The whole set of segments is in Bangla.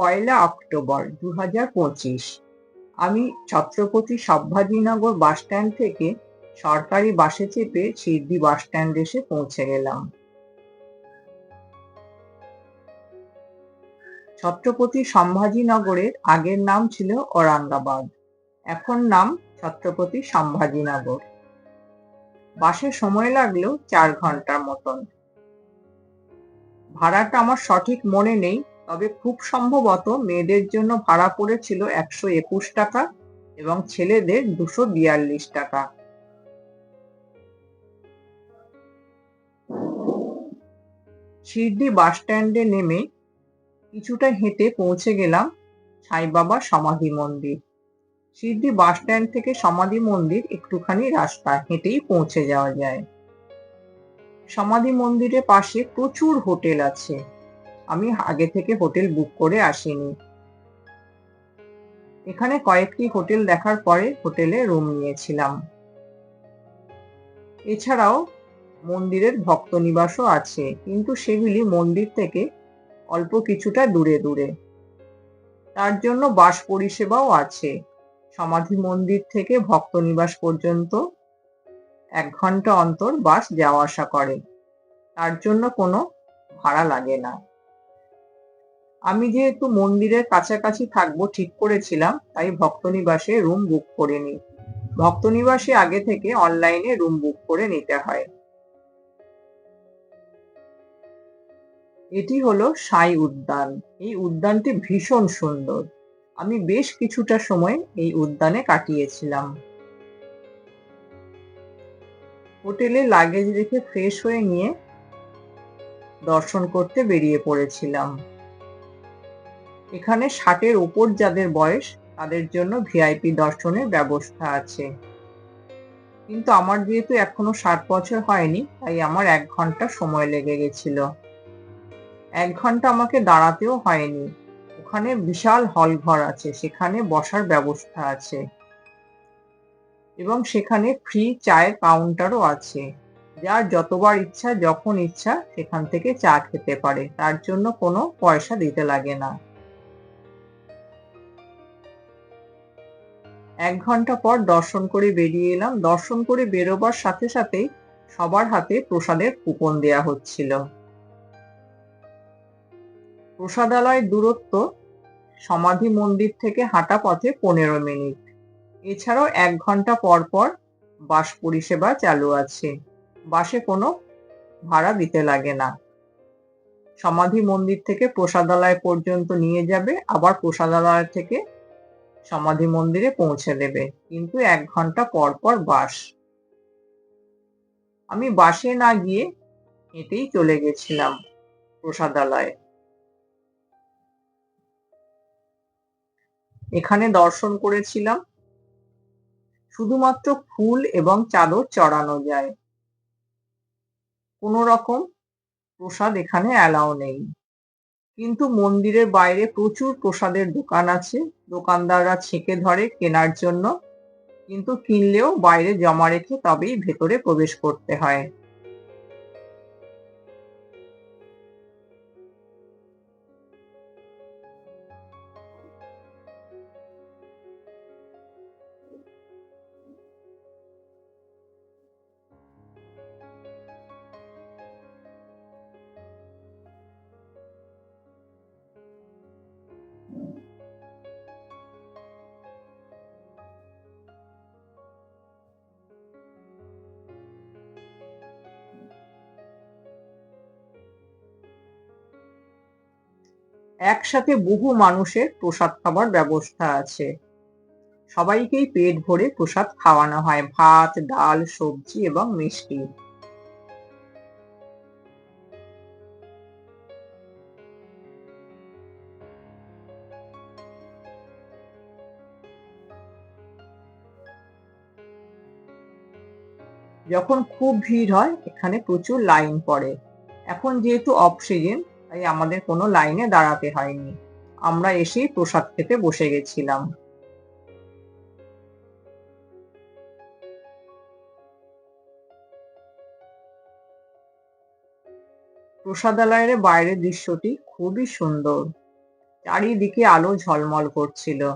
পয়লা অক্টোবর দু হাজার পঁচিশ। আমি ছত্রপতি সম্ভাজিনগর বাস স্ট্যান্ড থেকে সরকারি বাসে চেপে সিদ্ধি বাস স্ট্যান্ড এসে পৌঁছে গেলাম। ছত্রপতি সম্ভাজিনগরের আগের নাম ছিল ঔরঙ্গাবাদ। এখন নাম ছত্রপতি সম্ভাজিনগর। বাসে সময় লাগল চার ঘণ্টার মতন। ভাড়াটা আমার সঠিক মনে নেই তবে খুব সম্ভবত মেয়েদের জন্য ভাড়া পড়েছিল একশো একুশ টাকা এবং ছেলেদের দুশো বিয়াল্লিশ টাকা। শিরডি বাস স্ট্যান্ডে নেমে কিছুটা হেঁটে পৌঁছে গেলাম সাইবাবা সমাধি মন্দির। শিরডি বাস স্ট্যান্ড থেকে সমাধি মন্দির একটুখানি রাস্তা, হেঁটেই পৌঁছে যাওয়া যায়। সমাধি মন্দিরের পাশে প্রচুর হোটেল আছে। আমি আগে থেকে হোটেল বুক করে আসিনি। এখানে কয়েকটি হোটেল দেখার পরে হোটেলে রুম নিয়েছিলাম। এছাড়াও মন্দিরের ভক্ত নিবাসও আছে, কিন্তু সেগুলি মন্দির থেকে অল্প কিছুটা দূরে দূরে। তার জন্য বাস পরিষেবাও আছে। সমাধি মন্দির থেকে ভক্ত নিবাস পর্যন্ত এক ঘণ্টা অন্তর বাস যাওয়া আসা করে। তার জন্য কোনো ভাড়া লাগে না। আমি যেহেতু মন্দিরের কাছাকাছি থাকব, ঠিক করেছিলাম, তাই ভক্তনিবাসে রুম বুক করে নিই। ভক্তনিবাসে আগে থেকে অনলাইনে রুম বুক করে নিতে হয়। এটি হলো সাই উদ্যান। এই উদ্যানটি ভীষণ সুন্দর। আমি বেশ কিছুটা সময় এই উদ্যানে কাটিয়েছিলাম। হোটেলে লাগেজ রেখে ফ্রেশ হয়ে নিয়ে দর্শন করতে বেরিয়ে পড়েছিলাম। এখানে ষাটের ওপর যাদের বয়স, তাদের জন্য ভিআইপি দর্শনের ব্যবস্থা আছে। কিন্তু আমার যেহেতু এখনও ষাট বছর হয়নি, তাই আমার এক ঘণ্টা সময় লেগে গেছিল। এক ঘণ্টা আমাকে দাঁড়াতেও হয়নি। ওখানে বিশাল হল ঘর আছে, সেখানে বসার ব্যবস্থা আছে। এবং সেখানে ফ্রি চায়ের কাউন্টারও আছে। যার যতবার ইচ্ছা, যখন ইচ্ছা, সেখান থেকে চা খেতে পারে। তার জন্য কোনো পয়সা দিতে লাগে না। এক ঘণ্টা পর দর্শন করে বেরিয়ে এলাম। দর্শন করে বেরোবার সাথে সাথেই সবার হাতে প্রসাদের কুপন দেয়া হচ্ছিল। প্রসাদালয়ের দূরত্ব সমাধি মন্দির থেকে হাঁটা পথে পনেরো মিনিট। এছাড়াও এক ঘণ্টা পর পর বাস পরিষেবা চালু আছে। বাসে কোনো ভাড়া দিতে লাগে না। সমাধি মন্দির থেকে প্রসাদালয় পর্যন্ত নিয়ে যাবে। আবার প্রসাদালয় থেকে সমাধি মন্দিরে পৌঁছে দেবে। কিন্তু এক ঘণ্টা পর পর বাস। আমি বাসে না গিয়ে হেঁটেই চলে গেছিলাম প্রসাদালয়ে। এখানে দর্শন করেছিলাম। শুধুমাত্র ফুল এবং চাদর চড়ানো যায়। কোনো রকম প্রসাদ এখানে অ্যালাও নেই। কিন্তু মন্দিরের বাইরে প্রচুর প্রসাদের দোকান আছে। দোকানদাররা ছেঁকে ধরে কেনার জন্য। কিন্তু কিনলেও বাইরে জমা রেখে তবেই ভেতরে প্রবেশ করতে হয়। একসাথে বহু মানুষের প্রসাদ খাবার ব্যবস্থা আছে। সবাইকেই পেট ভরে প্রসাদ খাওয়ানো হয়, ভাত, ডাল, সবজি এবং মিষ্টি। যখন খুব ভিড় হয়, এখানে প্রচুর লাইন পড়ে। এখন যেহেতু অফ সিজন তাই আমাদের কোনো লাইনে দাঁড়াতে হয়নি। আমরা এসেই প্রসাদ খেতে বসে গেছিলাম। প্রসাদালয়ের বাইরের দৃশ্যটি খুবই সুন্দর। চারিদিকে আলো ঝলমল করছিল।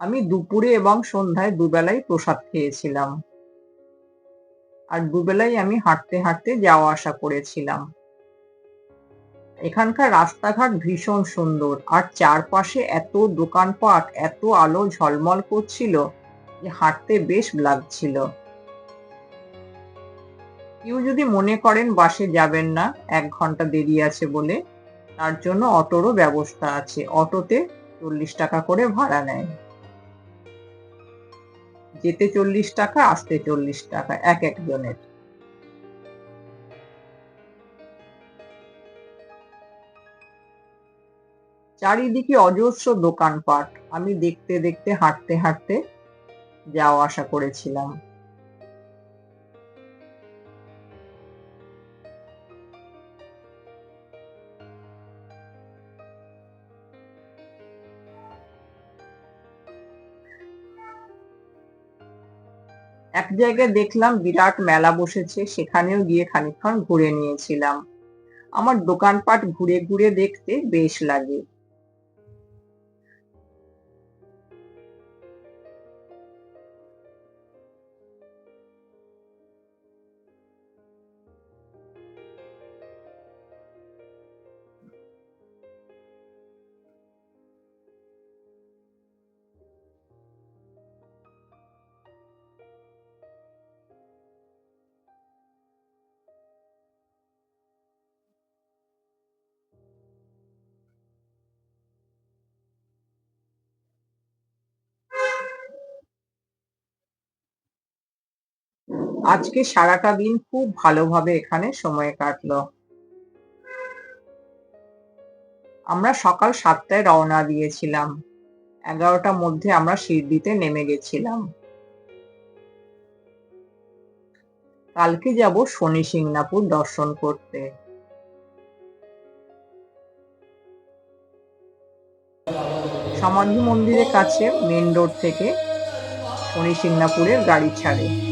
আমি দুপুরে এবং সন্ধ্যায় দুবেলাই প্রসাদ খেয়েছিলাম। আর দুবেলাই আমি হাঁটতে হাঁটতে যাওয়া আসা করেছিলাম। এখানকার রাস্তাঘাট ভীষণ সুন্দর, আর চারপাশে এত দোকানপাট, এত আলো ঝলমল করছিল যে হাঁটতে বেশ লাগছিল। কেউ যদি মনে করেন বাসে যাবেন না, এক ঘণ্টা দেরি আছে বলে, তার জন্য অটোরও ব্যবস্থা আছে। অটোতে চল্লিশ টাকা করে ভাড়া নেয়। যেতে চল্লিশ টাকা, আসতে চল্লিশ টাকা, এক একজনের চারিদিকে অজস্র দোকানপাট। আমি দেখতে দেখতে, হাঁটতে হাঁটতে যাওয়া আসা করেছিলাম। এক জায়গায় দেখলাম বিরাট মেলা বসেছে, সেখানেও গিয়ে খানিকক্ষণ ঘুরে নিয়েছিলাম। আমার দোকানপাট ঘুরে ঘুরে দেখতে বেশ লাগে। আজকে সারাটা দিন খুব ভালোভাবে এখানে সময় কাটলো। আমরা সকাল সাতটায় রওনা দিয়েছিলাম। এগারোটার মধ্যে আমরা শিরডিতে নেমে গেছিলাম। কালকে যাব শনি সিংনাপুর দর্শন করতে। সমাধি মন্দিরের কাছে মেন রোড থেকে শনি সিংনাপুরের গাড়ি ছাড়ে।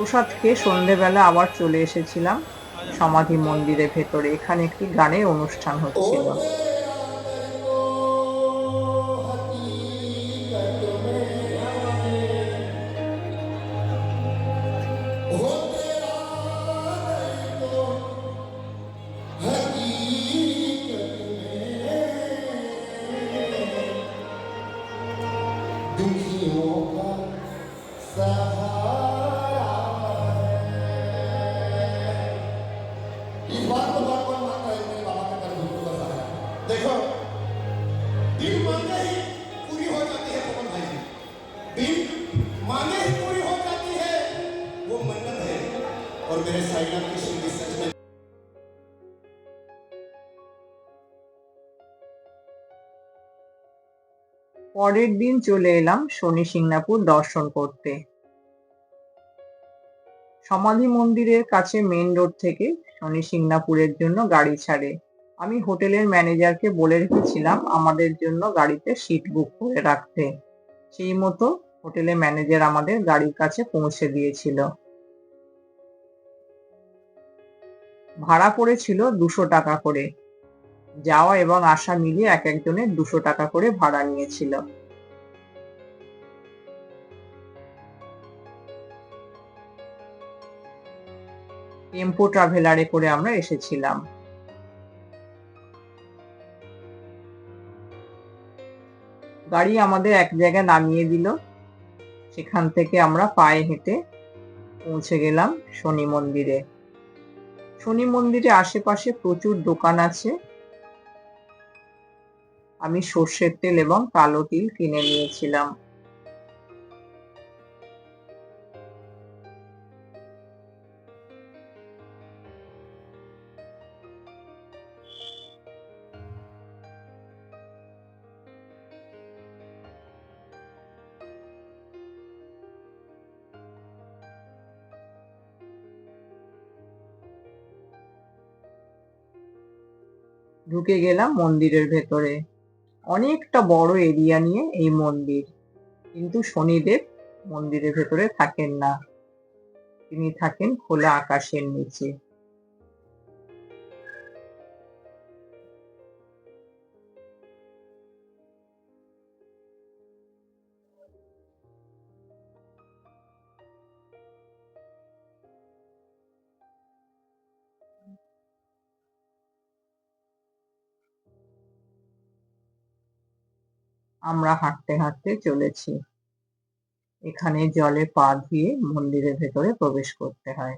প্রসাদ খেয়ে সন্ধেবেলা আবার চলে এসেছিলাম। সমাধি মন্দিরের ভেতরে এখানে একটি গানের অনুষ্ঠান হচ্ছিল। পরের দিন চলে এলাম শনি সিংনাপুর দর্শন করতে। সমাধি মন্দিরের কাছে মেন রোড থেকে শনি সিংনাপুরের জন্য গাড়ি ছাড়ে। আমি হোটেলের ম্যানেজারকে বলে রেখেছিলাম আমাদের জন্য গাড়িতে সিট বুক করে রাখতে। সেই মতো হোটেলের ম্যানেজার আমাদের গাড়ির কাছে পৌঁছে দিয়েছিল। ভাড়া পড়েছিল দুশো টাকা করে। যাওয়া এবং আসা মিলিয়ে এক একজনের দুশো টাকা করে ভাড়া নিয়েছিল। টেম্পো ট্রাভেলারে করে আমরা এসেছিলাম। গাড়ি আমাদের এক জায়গায় নামিয়ে দিল। সেখান থেকে আমরা পায়ে হেঁটে পৌঁছে গেলাম শনি মন্দিরে। শনি মন্দিরে আশেপাশে প্রচুর দোকান আছে। আমি সর্ষের তেল এবং কালো তিল কিনে নিয়েছিলাম। ঢুকে গেলাম মন্দিরের ভেতরে। অনেকটা বড় এরিয়া নিয়ে এই মন্দির। কিন্তু শনিদেব মন্দিরের ভেতরে থাকেন না। তিনি থাকেন খোলা আকাশের নিচে। আমরা হাঁটতে হাঁটতে চলেছি। এখানে জলে পা দিয়ে মন্দিরের ভেতরে প্রবেশ করতে হয়।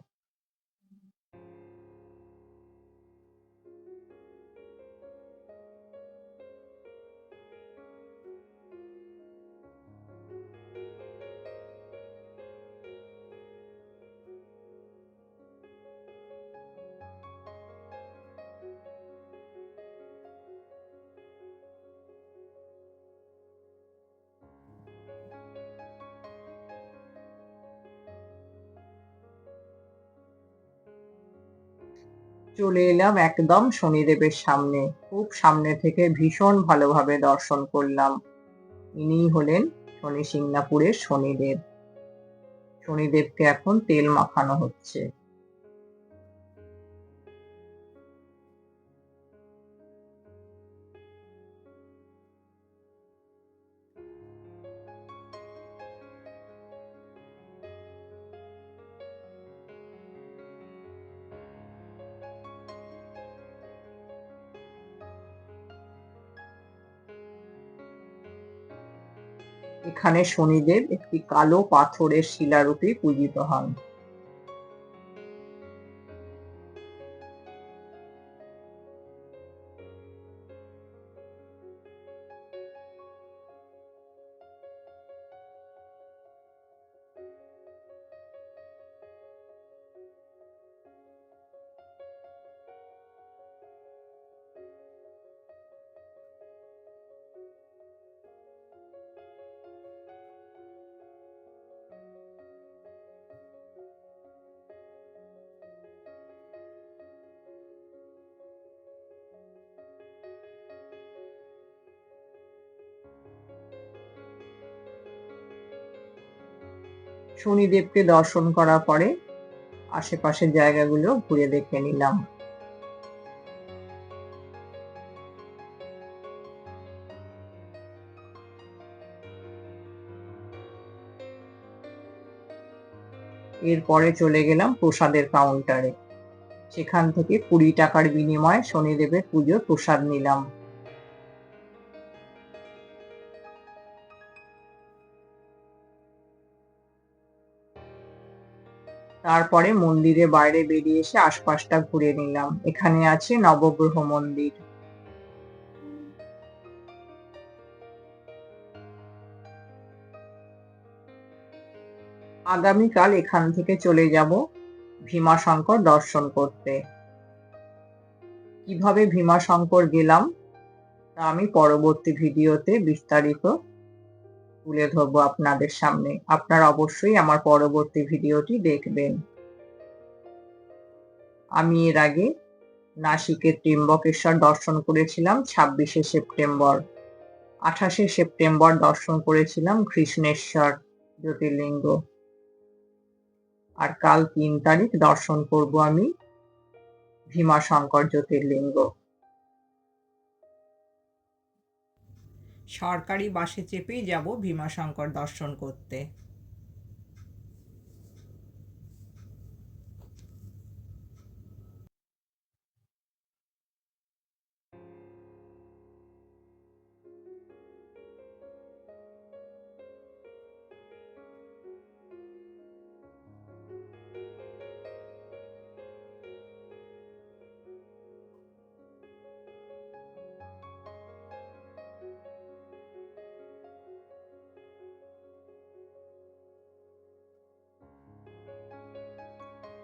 চলে এলাম একদম শনিদেবের সামনে। খুব সামনে থেকে ভীষণ ভালোভাবে দর্শন করলাম। ইনি হলেন শনি সিংনাপুরের শনিদেব। শনিদেবকে এখন তেল মাখানো হচ্ছে। এখানে শনিদেব একটি কালো পাথরের শিলারূপে পূজিত হন। শনিদেবকে দর্শন করার পরে আশেপাশের জায়গাগুলো ঘুরে দেখে নিলাম। এরপরে চলে গেলাম প্রসাদের কাউন্টারে সেখান থেকে কুড়ি টাকার বিনিময়ে শনিদেবের পুজোর প্রসাদ নিলাম। তারপরে মন্দিরে বাইরে বেরিয়ে এসে আশপাশটা ঘুরে নিলাম। এখানে আছে নবগ্রহ মন্দির। আগামীকাল এখান থেকে চলে যাব ভীমাশঙ্কর দর্শন করতে। কীভাবে ভীমাশঙ্কর গেলাম তা আমি পরবর্তী ভিডিওতে বিস্তারিত তুলে ধরবো আপনাদের সামনে। আপনারা অবশ্যই আমার পরবর্তী ভিডিওটি দেখবেন। আমি এর আগে নাসিকের ত্রিম্বকেশ্বর দর্শন করেছিলাম ছাব্বিশে সেপ্টেম্বর। আঠাশে সেপ্টেম্বর দর্শন করেছিলাম কৃষ্ণেশ্বর জ্যোতির্লিঙ্গ। আর কাল তিন তারিখ দর্শন করব আমি ভীমাশঙ্কর জ্যোতির্লিঙ্গ। সরকারি বাসে চেপেই যাব ভীমাশঙ্কর দর্শন করতে।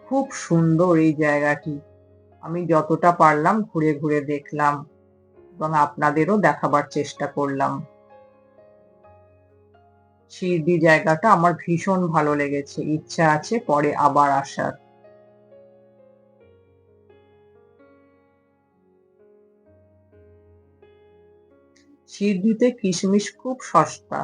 খুব সুন্দর এই জায়গাটি। আমি যতটা পারলাম ঘুরে ঘুরে দেখলাম এবং আপনাদেরও দেখাবার চেষ্টা করলাম। শিরডি জায়গাটা আমার ভীষণ ভালো লেগেছে। ইচ্ছা আছে পরে আবার আসার। শিরডিতে কিশমিশ খুব সস্তা।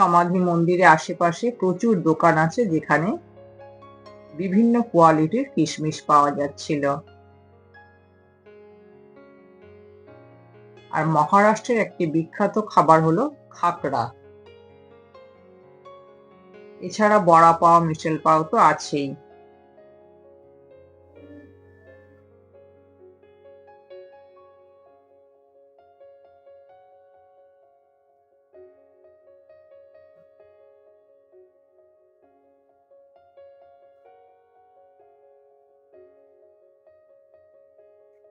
সমাধি মন্দিরে আশেপাশে প্রচুর দোকান আছে যেখানে বিভিন্ন কোয়ালিটির কিশমিশ পাওয়া যাচ্ছিল। আর মহারাষ্ট্রের একটি বিখ্যাত খাবার হলো খাকড়া। এছাড়া বড়া পাও, মিশেল পাও তো আছেই।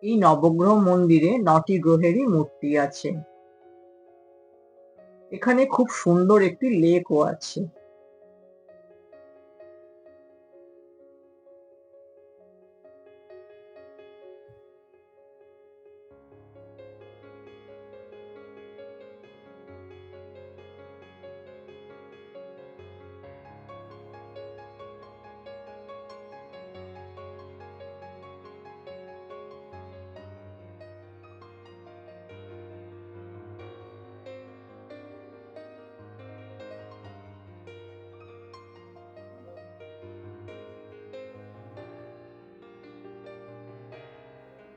এই নবগ্রহ মন্দিরে নটি গ্রহেরই মূর্তি আছে। এখানে খুব সুন্দর একটি লেকও আছে।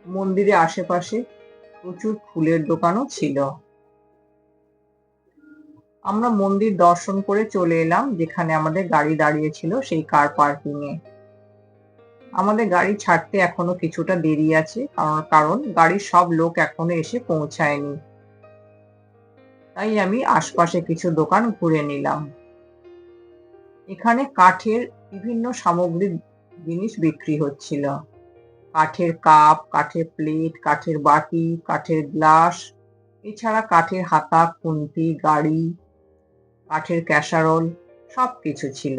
মন্দিরে আশেপাশে প্রচুর ফুলের দোকানও ছিল। আমরা মন্দির দর্শন করে চলে এলাম, যেখানে আমাদের গাড়ি দাঁড়িয়ে ছিল সেই কার পার্কিং এ। আমাদের গাড়ি ছাড়তে এখনও কিছুটা দেরি আছে, কারণ কারণ গাড়ির সব লোক এখনও এসে পৌঁছায়নি। তাই আমি আশপাশে কিছু দোকান ঘুরে নিলাম। এখানে কাঠের বিভিন্ন সামগ্রিক জিনিস বিক্রি হচ্ছিল। কাঠের কাপ, কাঠের প্লেট কাঠের বাটি, কাঠের গ্লাস এছাড়া কাঠের হাতা, খুন্তি, গাড়ি, কাঠের ক্যাসারোল সব কিছু ছিল।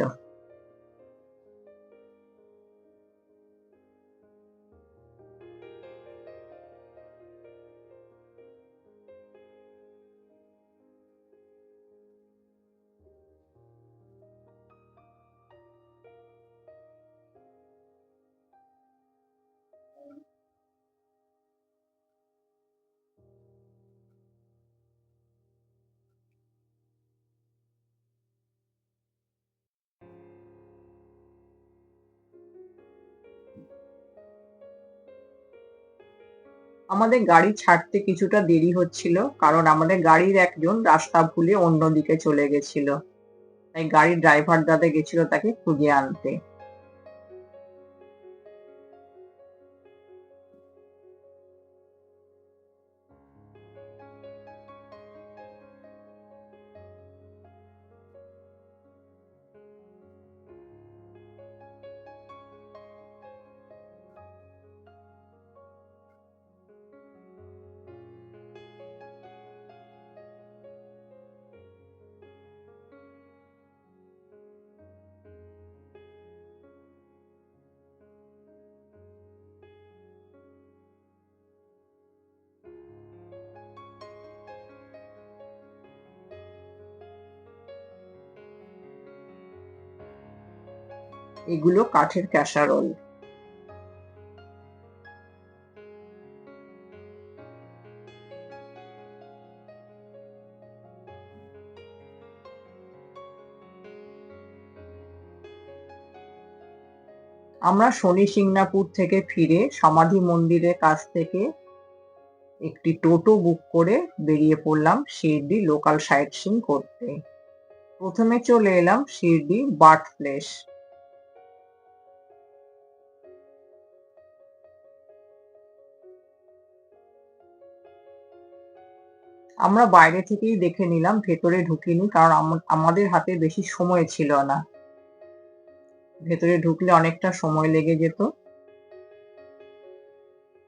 আমাদের গাড়ি ছাড়তে কিছুটা দেরি হচ্ছিল, কারণ আমাদের গাড়ির একজন রাস্তা ভুলে অন্যদিকে চলে গেছিল। তাই গাড়ির ড্রাইভার দাদা গেছিল তাকে খুঁজে আনতে। এগুলো কাঠের ক্যাসারোল। আমরা শনি সিংনাপুর থেকে ফিরে সমাধি মন্দিরের কাছ থেকে একটি টোটো বুক করে বেরিয়ে পড়লাম শিরডি লোকাল সাইট সিং করতে। প্রথমে চলে এলাম শিরডি বার্থ প্লেস আমরা বাইরে থেকেই দেখে নিলাম, ভেতরে ঢুকিনি কারণ আম- আমাদের হাতে বেশি সময় ছিল না। ভেতরে ঢুকলে অনেকটা সময় লেগে যেত।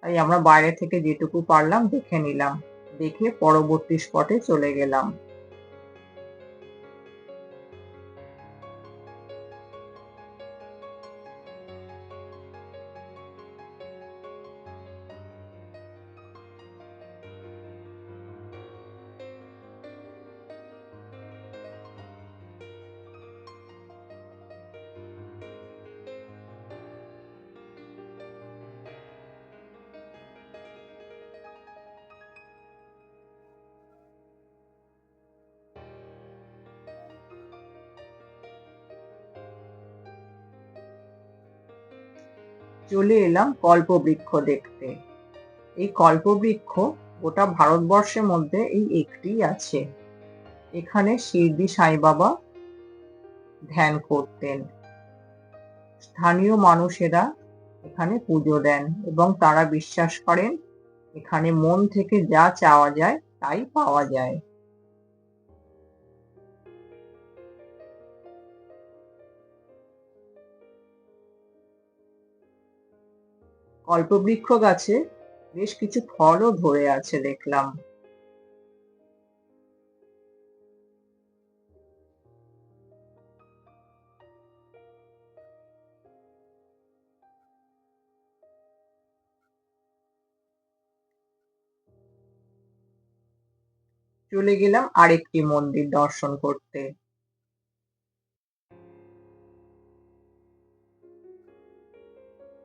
তাই আমরা বাইরে থেকে যেটুকু পারলাম দেখে নিলাম। দেখে পরবর্তী স্পটে চলে গেলাম। চলে এলাম কল্পবৃক্ষ দেখতে। এই কল্পবৃক্ষ গোটা ভারতবর্ষের মধ্যে এই একটি আছে। এখানে শিরডি সাই বাবা ধ্যান করতেন। স্থানীয় মানুষেরা এখানে পুজো দেন এবং তারা বিশ্বাস করেন, এখানে মন থেকে যা চাওয়া যায় তাই পাওয়া যায়। কল্পবৃক্ষ গাছে বেশ কিছু ফলও ধরে আছে দেখলাম। চলে গেলাম আরেকটি মন্দির দর্শন করতে।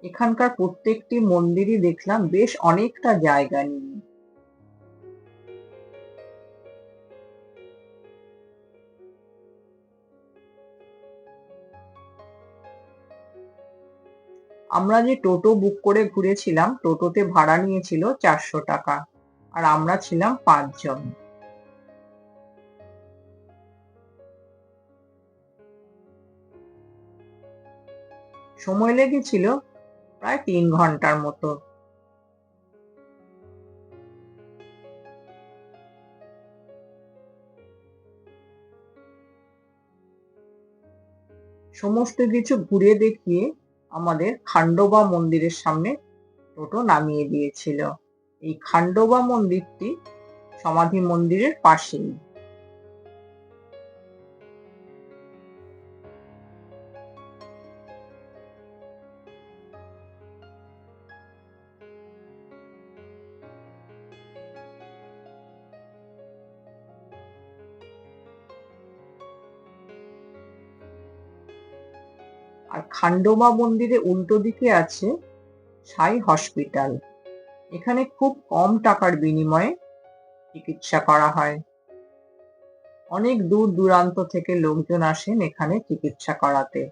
এখানকার প্রত্যেকটি মন্দিরই দেখলাম বেশ অনেকটা জায়গা নিয়ে। আমরা যে টোটো বুক করে ঘুরেছিলাম, টোটোতে ভাড়া নিয়েছিল চারশো টাকা, আর আমরা ছিলাম পাঁচজন। সময় লেগেছিল প্রায় তিন ঘণ্টার মতো। সমস্ত কিছু ঘুরে দেখিয়ে আমাদের খান্ডোবা মন্দিরের সামনে টোটো নামিয়ে দিয়েছিল। এই খান্ডোবা মন্দিরটি সমাধি মন্দিরের পাশেই। খান্ডোমা মন্দিরে উল্টো দিকে আছে সাই হসপিটাল। এখানে খুব কম টাকার বিনিময়ে চিকিৎসা করা হয়। অনেক দূর দূরান্ত থেকে লোকজন আসেন এখানে চিকিৎসা করাতে।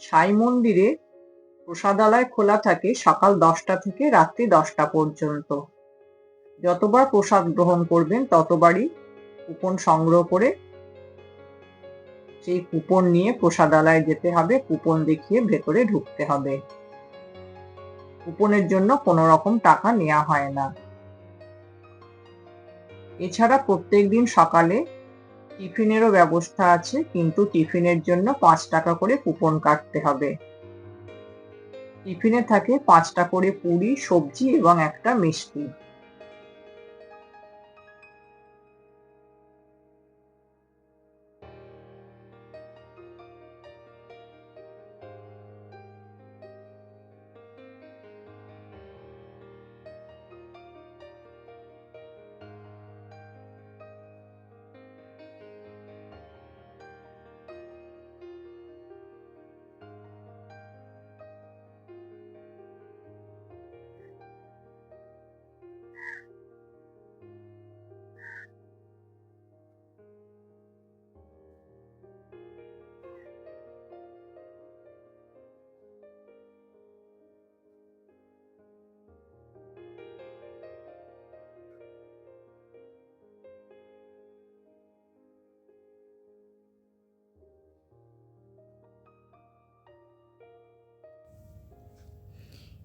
সাই মন্দিরে প্রসাদালয় খোলা থাকে সকাল দশটা থেকে রাত্রি দশটা পর্যন্ত। যতবার প্রসাদ গ্রহণ করবেন, ততবারই কুপন সংগ্রহ করে সেই কুপন নিয়ে প্রসাদালয়ে যেতে হবে, কুপন দেখিয়ে ভেতরে ঢুকতে হবে। কুপনের জন্য কোনো রকম টাকা নেওয়া হয় না। এছাড়া প্রত্যেকদিন সকালে টিফিনেরও ব্যবস্থা আছে, কিন্তু টিফিনের জন্য পাঁচ টাকা করে কুপন কাটতে হবে। টিফিনে থাকে পাঁচটা করে পুরি সবজি এবং একটা মিষ্টি।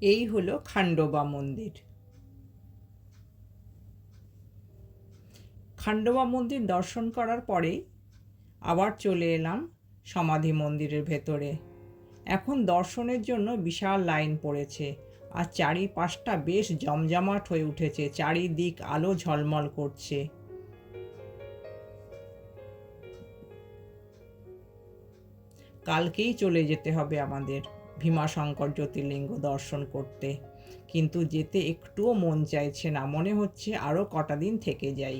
এই হলো খান্ডোবা মন্দির। খান্ডোবা মন্দির দর্শন করার পরে আবার চলে এলাম সমাধি মন্দিরের ভেতরে। এখন দর্শনের জন্য বিশাল লাইন পড়েছে আর চারিপাশটা বেশ জমজমাট হয়ে উঠেছে, চারিদিক আলো ঝলমল করছে। কালকেই চলে যেতে হবে আমাদের। ভীমাশঙ্কর জ্যোতির্লিঙ্গ দর্শন করতে। কিন্তু যেতে একটুও মন চাইছে না, মনে হচ্ছে আরও কটা দিন থেকে যাই।